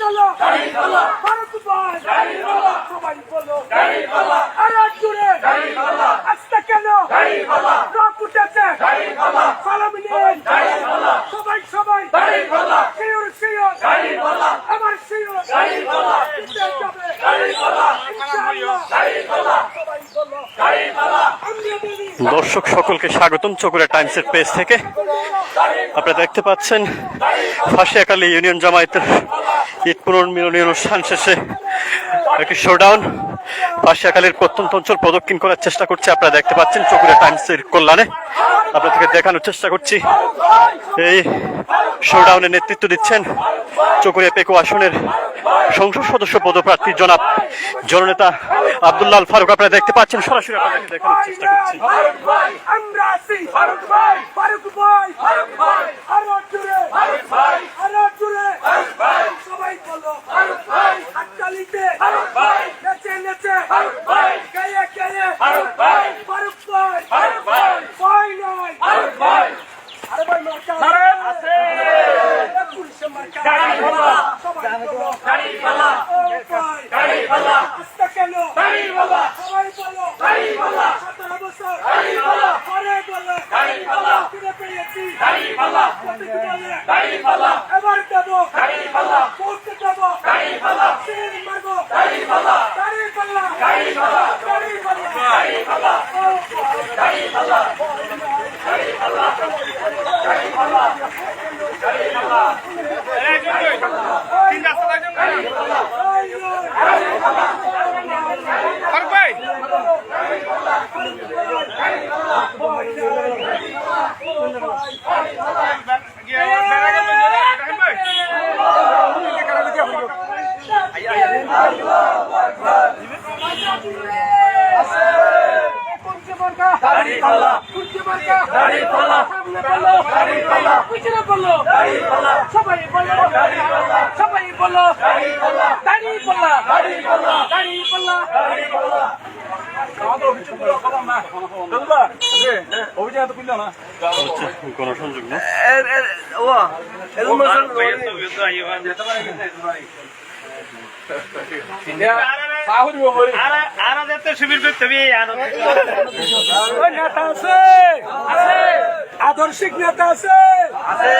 চলো ভারত ভাই সবাই বলো আরে জুড়ে আজকে কেন রক উঠেছে সালামি নিন সবাই সবাই শিওর শিওর আমার শিওর যাবে ইনশাআল্লাহ সবাই বলো আমরা বলি দর্শক সকলকে স্বাগতম চকুরা টাইমসের পেজ থেকে আপনারা দেখতে পাচ্ছেন ফাঁসিয়াকালী ইউনিয়ন জামায়াতের ঈদ পুনর্মিলনী অনুষ্ঠান শেষে একটি শোডাউন ফাঁসিয়াকালীর প্রত্যন্ত অঞ্চল প্রদক্ষিণ করার চেষ্টা করছে, আপনারা দেখতে পাচ্ছেন চকুরা টাইমসের কল্যাণে। আপনাদেরকে দেখানোর চেষ্টা করছি। এই শোডাউনে নেতৃত্ব দিচ্ছেন চকুরিয়া পেকো আসনের সংসদ সদস্য পদপ্রার্থী জনাব জননেতা আব্দুল্লাহ ফারুক। আপনারা দেখতে পাচ্ছেন, সরাসরি আপনাদেরকে দেখানোর চেষ্টা করছি। ফারুক ভাই ফারুক ভাই ফারুক ভাই ফারুক ভাই I Bey! Ali Yeah. আদর্শিক নেতা আছে। আছে।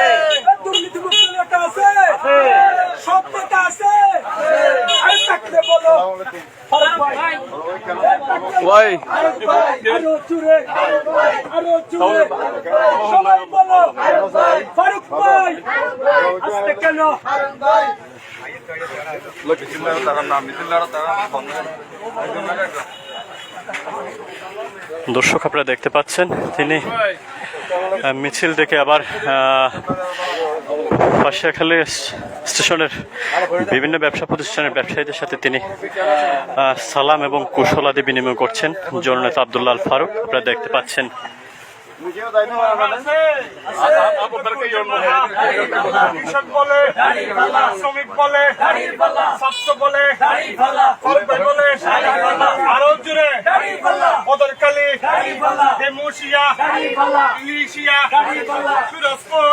নেতা আছে। সব নেতা আছে। আরে থাকতে বলো। ফারুক ভাই। ওই আরও জুড়ে আরও জুড়ে সবাই বলো। ফারুক ভাই আজকে কেন? দর্শক আপনারা দেখতে পাচ্ছেন তিনি মিছিল থেকে আবার পাশিয়াখালী স্টেশনের বিভিন্ন ব্যবসা প্রতিষ্ঠানের ব্যবসায়ীদের সাথে তিনি আহ, সালাম এবং কুশলাদি বিনিময় করছেন জননেতা আবদুল্লাহ আল ফারুক আপনারা দেখতে পাচ্ছেন বলে শ্রমিক বলে ছাত্র বলে কর্মী বলে আরও জুড়ে বদরকালী হেমুশিয়া ইলিশিয়া সুরজপুর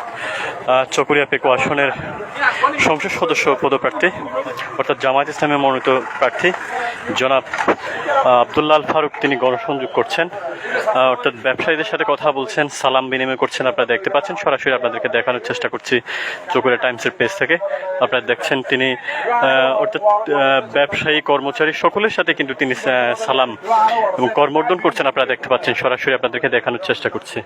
চকরিয়া পেকো আসনের সংসদ সদস্য পদপ্রার্থী অর্থাৎ জামায়াত ইসলামের মনোনীত প্রার্থী জনাব আল ফারুক তিনি গণসংযোগ করছেন। অর্থাৎ ব্যবসায়ীদের সাথে কথা বলছেন, সালাম বিনিময় করছেন আপনারা দেখতে পাচ্ছেন। সরাসরি আপনাদেরকে দেখানোর চেষ্টা করছি চকুরিয়া টাইমসের পেজ থেকে। আপনারা দেখছেন তিনি অর্থাৎ ব্যবসায়ী, কর্মচারী সকলের সাথে কিন্তু তিনি সালাম এবং কর্মর্দন করছেন। আপনারা দেখতে পাচ্ছেন, সরাসরি আপনাদেরকে দেখানোর চেষ্টা করছি।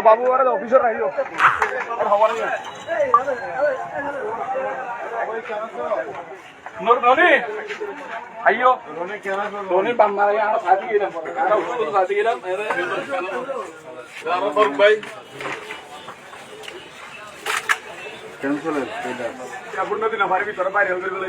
বাবু অফিসার আহিব ধোনি আহিও ধোনি বাম মারা আর সাথে গেলাম আর ওষুধ সাথে গেলাম আমার ফরক ভাই ক্যান্সেল আপনার দিন আমার ভিতরে বাইরে হয়ে গেলে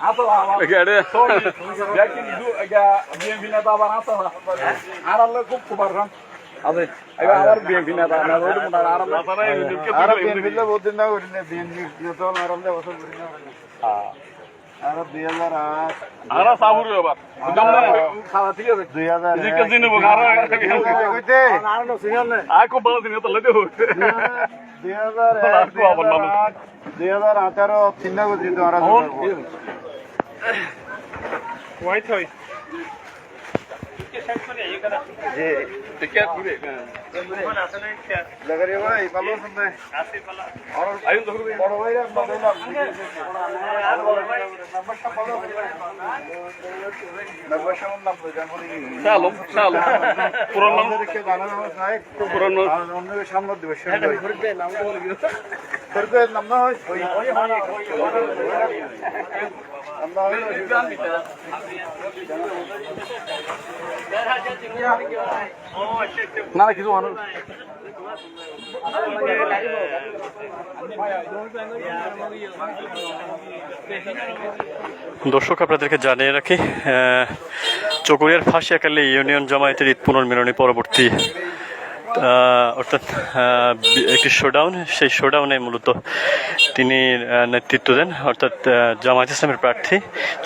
قاعد لكن بينفينا طبعا عصا على الله كم كبرهم ايوه عرب بينفينا طبعا عرب عرب بينفينا ودنا ورنا بينفينا يطول عرب لا وصل ورنا اه আরে 2000 আর আরে সাবুর বাবা দম না খাওয়া ঠিক আছে 2000 এই কাজ নিব আরে কইতে আর না সিগন না আ কো বল দিন তো লদে হো 2000 আর 2018 তিনটা গজি তো আর White hoy। জি Tiket ঘুরে। লাগারে ভাই ভালো শুনতে আইন তো ঘুরে। বড় ভাইরা বাদাইলাম নাম বলি নাম। সামনে করবে না হয়। ওই না হয় না কিছু মানুষ দর্শক আপনাদেরকে জানিয়ে রাখি চকরিয়ার ফাঁসিয়াকালী ইউনিয়ন জামায়াতের ঈদ পুনর্মিলনী পরবর্তী অর্থাৎ একটি শোডাউন সেই শোডাউনে মূলত তিনি নেতৃত্ব দেন। অর্থাৎ জামায়াত ইসলামের প্রার্থী,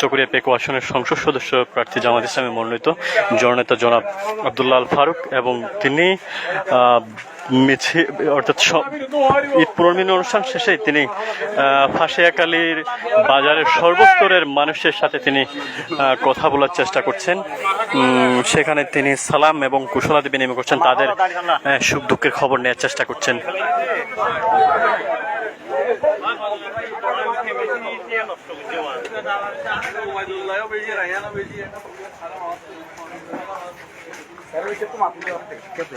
চকরিয়া পেকো আসনের সংসদ সদস্য প্রার্থী জামায়াত ইসলামের মনোনীত জননেতা জনাব আবদুল্লাহ আল ফারুক এবং তিনি মিছিল অর্থাৎ সব ঈদ পুনর্মিলনী অনুষ্ঠান শেষে তিনি ফাঁসিয়াকালীর বাজারের সর্বস্তরের মানুষের সাথে তিনি কথা বলার চেষ্টা করছেন। সেখানে তিনি সালাম এবং কুশলাদি বিনিময় করছেন। তাদের সুখ দুঃখের খবর নেওয়ার চেষ্টা করছেন। মুসলমান নারা কেউ মুসলমান ইয়ার করে দিয়ে বলে দাড়ি গুলা দিয়ে দেবার বুঝে না ঠিক আছে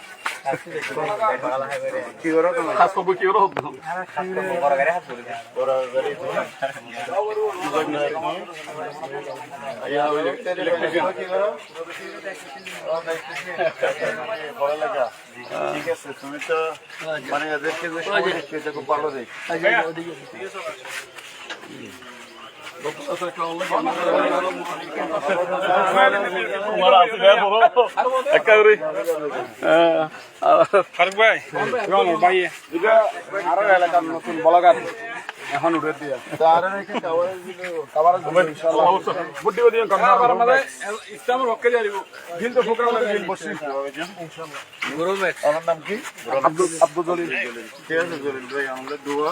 ঠিক আছে তুমি তো মানে এদেরকে খুব দেখো নতুন বলাগার এখন উঠে দিয়া ইসলামের হকে যাইব দিল তো ইনশাআল্লাহ আমার নাম কি আব্দুল আব্দুল জলিল। ঠিক আছে জলিল ভাই আমাদের দোয়া।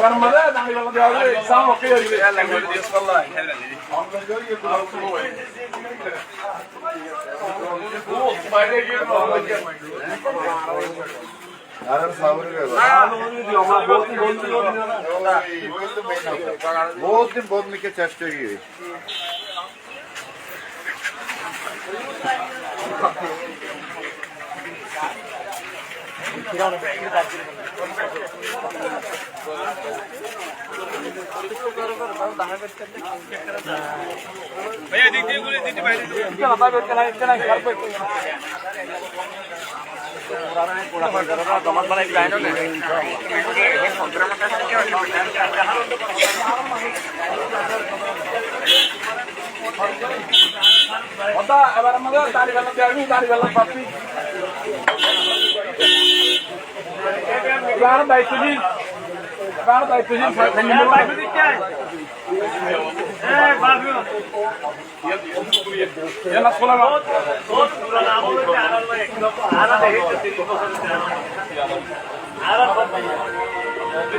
বারমালা আর করবে না ভালো সাম ওকে দিলে আরে সাবরে ওটা এবার আমাদের দাঁড়ি বেলাতে আমি দাঁড়ি বেলা পাচ্ছি এবার দায়িত্বশীল এবার দায়িত্বশীল আর